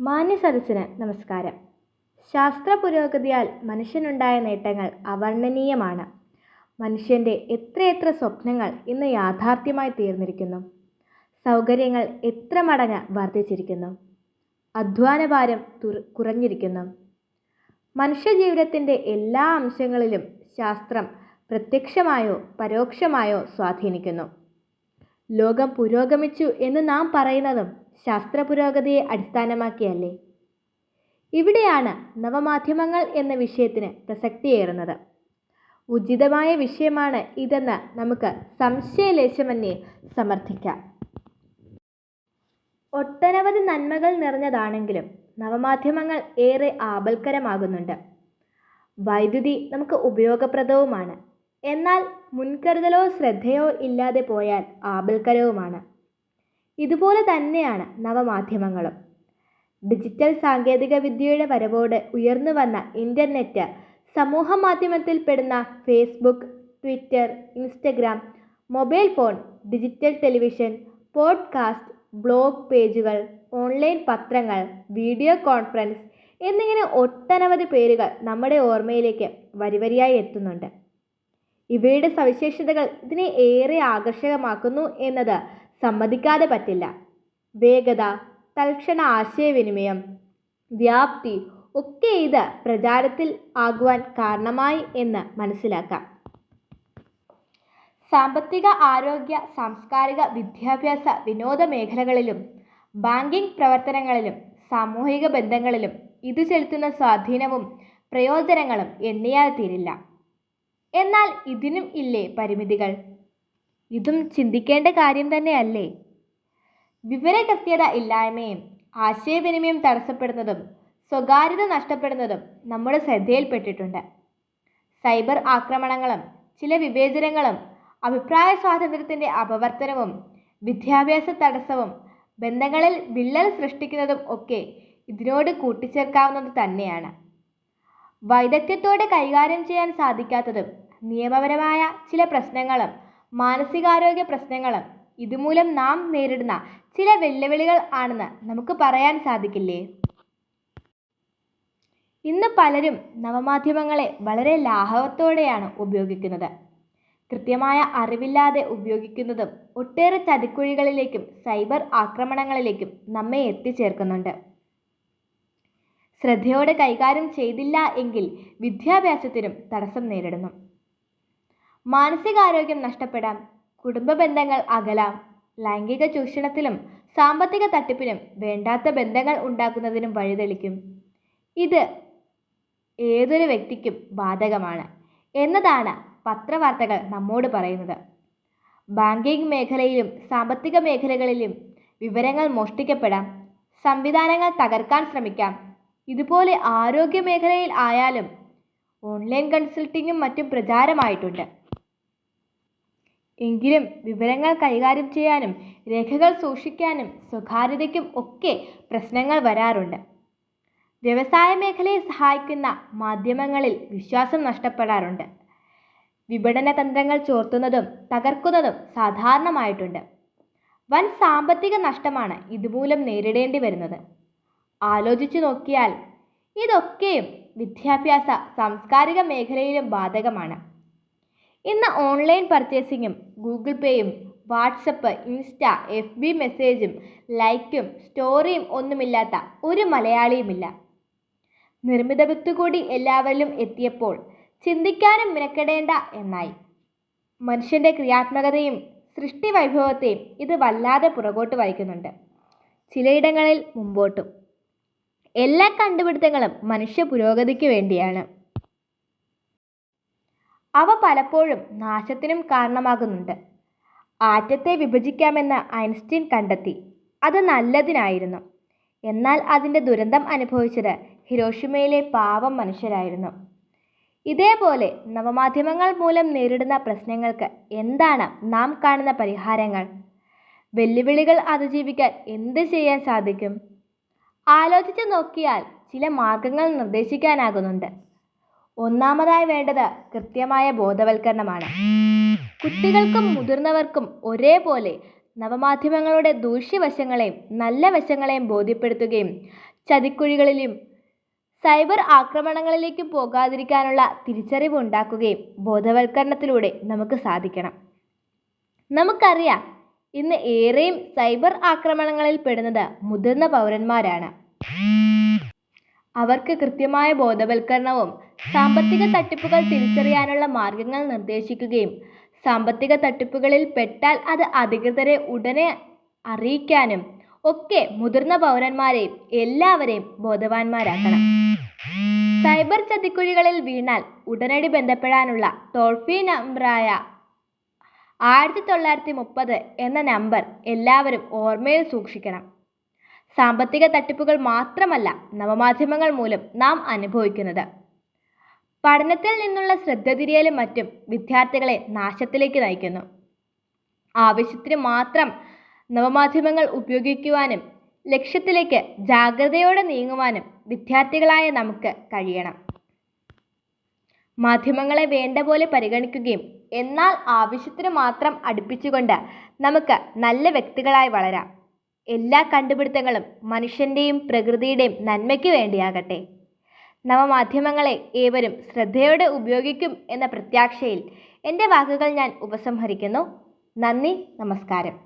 മാന്യ സദസ്സിന് നമസ്കാരം. ശാസ്ത്ര പുരോഗതിയാൽ മനുഷ്യനുണ്ടായ നേട്ടങ്ങൾ അവർണനീയമാണ്. മനുഷ്യന്റെ എത്രയെത്ര സ്വപ്നങ്ങൾ ഇന്ന് യാഥാർത്ഥ്യമായി തീർന്നിരിക്കുന്നു. സൗകര്യങ്ങൾ എത്ര മടങ്ങ് വർദ്ധിച്ചിരിക്കുന്നു. അധ്വാനഭാരം തുർ- കുറഞ്ഞിരിക്കുന്നു. മനുഷ്യജീവിതത്തിന്റെ എല്ലാ അംശങ്ങളിലും ശാസ്ത്രം പ്രത്യക്ഷമായോ പരോക്ഷമായോ സ്വാധീനിക്കുന്നു. ലോകം പുരോഗമിച്ചു എന്ന് നാം പറയുന്നതും ശാസ്ത്ര പുരോഗതിയെ അടിസ്ഥാനമാക്കിയല്ലേ? ഇവിടെയാണ് നവമാധ്യമങ്ങൾ എന്ന വിഷയത്തിന് പ്രസക്തിയേറുന്നത്. ഉചിതമായ വിഷയമാണ് ഇതെന്ന് നമുക്ക് സംശയലേശമന്യേ സമർത്ഥിക്കാം. ഒട്ടനവധി നന്മകൾ നിറഞ്ഞതാണെങ്കിലും നവമാധ്യമങ്ങൾ ഏറെ ആപൽക്കരമാകുന്നുണ്ട്. വൈദ്യുതി നമുക്ക് ഉപയോഗപ്രദവുമാണ്. എന്നാൽ മുൻകരുതലോ ശ്രദ്ധയോ ഇല്ലാതെ പോയാൽ ആപൽക്കരവുമാണ്. ഇതുപോലെ തന്നെയാണ് നവമാധ്യമങ്ങളും. ഡിജിറ്റൽ സാങ്കേതിക വിദ്യയുടെ വരവോട് ഉയർന്നു വന്ന ഇന്റർനെറ്റ് സമൂഹ മാധ്യമത്തിൽ പെടുന്ന Facebook Twitter Instagram mobile phone digital television podcast blog പേജുകൾ ഓൺലൈൻ പത്രങ്ങൾ വീഡിയോ കോൺഫറൻസ് എന്നിങ്ങനെ ഒട്ടനവധി പേരുകൾ നമ്മുടെ ഓർമ്മയിലേക്ക് വരിവരിയായി എത്തുന്നുണ്ട്. ഇവയുടെ സവിശേഷതകൾ ഇതിനെ ഏറെ ആകർഷകമാക്കുന്നു എന്നത് സമ്മതിക്കാതെ പറ്റില്ല. വേഗത തൽക്ഷണ ആശയവിനിമയം വ്യാപ്തി ഒക്കെ ഇത് പ്രചാരത്തിൽ ആകുവാൻ കാരണമായി എന്ന് മനസ്സിലാക്കാം. സാമ്പത്തിക ആരോഗ്യ സാംസ്കാരിക വിദ്യാഭ്യാസ വിനോദ മേഖലകളിലും ബാങ്കിംഗ് പ്രവർത്തനങ്ങളിലും സാമൂഹിക ബന്ധങ്ങളിലും ഇത് ചെലുത്തുന്ന സ്വാധീനവും പ്രയോജനങ്ങളും എണ്ണിയാൽ തീരില്ല. എന്നാൽ ഇതിനും ഇല്ലേ പരിമിതികൾ? ഇതും ചിന്തിക്കേണ്ട കാര്യം തന്നെയല്ലേ? വിവരകൃത്യത ഇല്ലായ്മയും ആശയവിനിമയം തടസ്സപ്പെടുന്നതും സ്വകാര്യത നഷ്ടപ്പെടുന്നതും നമ്മുടെ ശ്രദ്ധയിൽപ്പെട്ടിട്ടുണ്ട്. സൈബർ ആക്രമണങ്ങളും ചില വിവേചനങ്ങളും അഭിപ്രായ സ്വാതന്ത്ര്യത്തിന്റെ അപവർത്തനവും വിദ്യാഭ്യാസ തടസ്സവും ബന്ധങ്ങളിൽ വിള്ളൽ സൃഷ്ടിക്കുന്നതും ഒക്കെ ഇതിനോട് കൂട്ടിച്ചേർക്കാവുന്നത് തന്നെയാണ്. വൈദഗ്ധ്യത്തോടെ കൈകാര്യം ചെയ്യാൻ സാധിക്കാത്തതും നിയമപരമായ ചില പ്രശ്നങ്ങളും മാനസികാരോഗ്യ പ്രശ്നങ്ങൾ ഇതുമൂലം നാം നേരിടുന്ന ചില വെല്ലുവിളികൾ ആണെന്ന് നമുക്ക് പറയാൻ സാധിക്കില്ലേ? ഇന്ന് പലരും നവമാധ്യമങ്ങളെ വളരെ ലാഘവത്തോടെയാണ് ഉപയോഗിക്കുന്നത്. കൃത്യമായ അറിവില്ലാതെ ഉപയോഗിക്കുന്നതും ഒട്ടേറെ ചതിക്കുഴികളിലേക്കും സൈബർ ആക്രമണങ്ങളിലേക്കും നമ്മെ എത്തിച്ചേർക്കുന്നുണ്ട്. ശ്രദ്ധയോടെ കൈകാര്യം ചെയ്തില്ല എങ്കിൽ വിദ്യാഭ്യാസത്തിനും തടസ്സം നേരിടുന്നു. മാനസികാരോഗ്യം നഷ്ടപ്പെടാം കുടുംബ ബന്ധങ്ങൾ അകലാം ലൈംഗിക ചൂഷണത്തിലും സാമ്പത്തിക തട്ടിപ്പിലും വേണ്ടാത്ത ബന്ധങ്ങൾ ഉണ്ടാക്കുന്നതിനും വഴിതെളിക്കും. ഇത് ഏതൊരു വ്യക്തിക്കും ബാധകമാണ് എന്നതാണ് പത്രവാർത്തകൾ നമ്മോട് പറയുന്നത്. ബാങ്കിംഗ് മേഖലയിലും സാമ്പത്തിക മേഖലകളിലും വിവരങ്ങൾ മോഷ്ടിക്കപ്പെടാം സംവിധാനങ്ങൾ തകർക്കാൻ ശ്രമിക്കാം. ഇതുപോലെ ആരോഗ്യ മേഖലയിൽ ആയാലും ഓൺലൈൻ കൺസൾട്ടിങ്ങും മറ്റും പ്രചാരമായിട്ടുണ്ട്. എങ്കിലും വിവരങ്ങൾ കൈകാര്യം ചെയ്യാനും രേഖകൾ സൂക്ഷിക്കാനും സ്വകാര്യതയ്ക്കും ഒക്കെ പ്രശ്നങ്ങൾ വരാറുണ്ട്. വ്യവസായ മേഖലയെ സഹായിക്കുന്ന മാധ്യമങ്ങളിൽ വിശ്വാസം നഷ്ടപ്പെടാറുണ്ട്. വിപണന തന്ത്രങ്ങൾ ചോർത്തുന്നതും തകർക്കുന്നതും സാധാരണമായിട്ടുണ്ട്. വൻ സാമ്പത്തിക നഷ്ടമാണ് ഇതുമൂലം നേരിടേണ്ടി വരുന്നത്. ആലോചിച്ചു നോക്കിയാൽ ഇതൊക്കെയും വിദ്യാഭ്യാസ സാംസ്കാരിക മേഖലയിലും ബാധകമാണ്. ഇന്ന് ഓൺലൈൻ പർച്ചേസിങ്ങും ഗൂഗിൾ പേയും വാട്സപ്പ് ഇൻസ്റ്റ എഫ് ബി മെസ്സേജും ലൈക്കും സ്റ്റോറിയും ഒന്നുമില്ലാത്ത ഒരു മലയാളിയുമില്ല. നിർമ്മിത വിത്ത് കൂടി എല്ലാവരിലും എത്തിയപ്പോൾ ചിന്തിക്കാനും മിനക്കെടേണ്ട എന്നായി. മനുഷ്യന്റെ ക്രിയാത്മകതയും സൃഷ്ടി വൈഭവത്തെയും ഇത് വല്ലാതെ പുറകോട്ട് വഹിക്കുന്നുണ്ട്. ചിലയിടങ്ങളിൽ മുമ്പോട്ടും. എല്ലാ കണ്ടുപിടുത്തങ്ങളും മനുഷ്യ പുരോഗതിക്ക് വേണ്ടിയാണ്. അവ പലപ്പോഴും നാശത്തിനും കാരണമാകുന്നുണ്ട്. ആറ്റത്തെ വിഭജിക്കാമെന്ന് ഐൻസ്റ്റീൻ കണ്ടെത്തി. അത് നല്ലതിനായിരുന്നു. എന്നാൽ അതിന്റെ ദുരന്തം അനുഭവിച്ചത് ഹിരോഷിമയിലെ പാവം മനുഷ്യരായിരുന്നു. ഇതേപോലെ നവമാധ്യമങ്ങൾ മൂലം നേരിടുന്ന പ്രശ്നങ്ങൾക്ക് എന്താണ് നാം കാണുന്ന പരിഹാരങ്ങൾ? വെല്ലുവിളികൾ അതിജീവിക്കാൻ എന്ത് ചെയ്യാൻ സാധിക്കും? ആലോചിച്ച് നോക്കിയാൽ ചില മാർഗങ്ങൾ നിർദ്ദേശിക്കാനാകുന്നുണ്ട്. ഒന്നാമതായി വേണ്ടത് കൃത്യമായ ബോധവൽക്കരണമാണ്. കുട്ടികൾക്കും മുതിർന്നവർക്കും ഒരേപോലെ നവമാധ്യമങ്ങളുടെ ദൂഷ്യവശങ്ങളെയും നല്ല വശങ്ങളെയും ബോധ്യപ്പെടുത്തുകയും ചതിക്കുഴികളിലും സൈബർ ആക്രമണങ്ങളിലേക്കും പോകാതിരിക്കാനുള്ള തിരിച്ചറിവ് ഉണ്ടാക്കുകയും ബോധവൽക്കരണത്തിലൂടെ നമുക്ക് സാധിക്കണം. നമുക്കറിയാം ഇന്ന് ഏറെയും സൈബർ ആക്രമണങ്ങളിൽ പെടുന്നത് മുതിർന്ന പൗരന്മാരാണ്. അവർക്ക് കൃത്യമായ ബോധവൽക്കരണവും സാമ്പത്തിക തട്ടിപ്പുകൾ തിരിച്ചറിയാനുള്ള മാർഗങ്ങൾ നിർദ്ദേശിക്കുകയും സാമ്പത്തിക തട്ടിപ്പുകളിൽ പെട്ടാൽ അത് അധികൃതരെ ഉടനെ അറിയിക്കാനും ഒക്കെ മുതിർന്ന പൗരന്മാരെയും എല്ലാവരെയും ബോധവാന്മാരാക്കണം. സൈബർ ചതിക്കുഴികളിൽ വീണാൽ ഉടനടി ബന്ധപ്പെടാനുള്ള ടോൾ ഫ്രീ നമ്പറായ ആയിരത്തി തൊള്ളായിരത്തി മുപ്പത് എന്ന നമ്പർ എല്ലാവരും ഓർമ്മയിൽ സൂക്ഷിക്കണം. സാമ്പത്തിക തട്ടിപ്പുകൾ മാത്രമല്ല നവമാധ്യമങ്ങൾ മൂലം നാം അനുഭവിക്കുന്നത്. പഠനത്തിൽ നിന്നുള്ള ശ്രദ്ധ തിരിയലും മറ്റും വിദ്യാർത്ഥികളെ നാശത്തിലേക്ക് നയിക്കുന്നു. ആവശ്യത്തിന് മാത്രം നവമാധ്യമങ്ങൾ ഉപയോഗിക്കുവാനും ലക്ഷ്യത്തിലേക്ക് ജാഗ്രതയോടെ നീങ്ങുവാനും വിദ്യാർത്ഥികളായ നമുക്ക് കഴിയണം. മാധ്യമങ്ങളെ വേണ്ട പോലെ പരിഗണിക്കുകയും എന്നാൽ ആവശ്യത്തിന് മാത്രം അടുപ്പിച്ചുകൊണ്ട് നമുക്ക് നല്ല വ്യക്തികളായി വളരാം. എല്ലാ കണ്ടുപിടുത്തങ്ങളും മനുഷ്യന്റെയും പ്രകൃതിയുടെയും നന്മയ്ക്ക് വേണ്ടിയാകട്ടെ. നവമാധ്യമങ്ങളെ ഏവരും ശ്രദ്ധയോടെ ഉപയോഗിക്കും എന്ന പ്രത്യാശയിൽ എന്റെ വാക്കുകൾ ഞാൻ ഉപസംഹരിക്കുന്നു. നന്ദി നമസ്കാരം.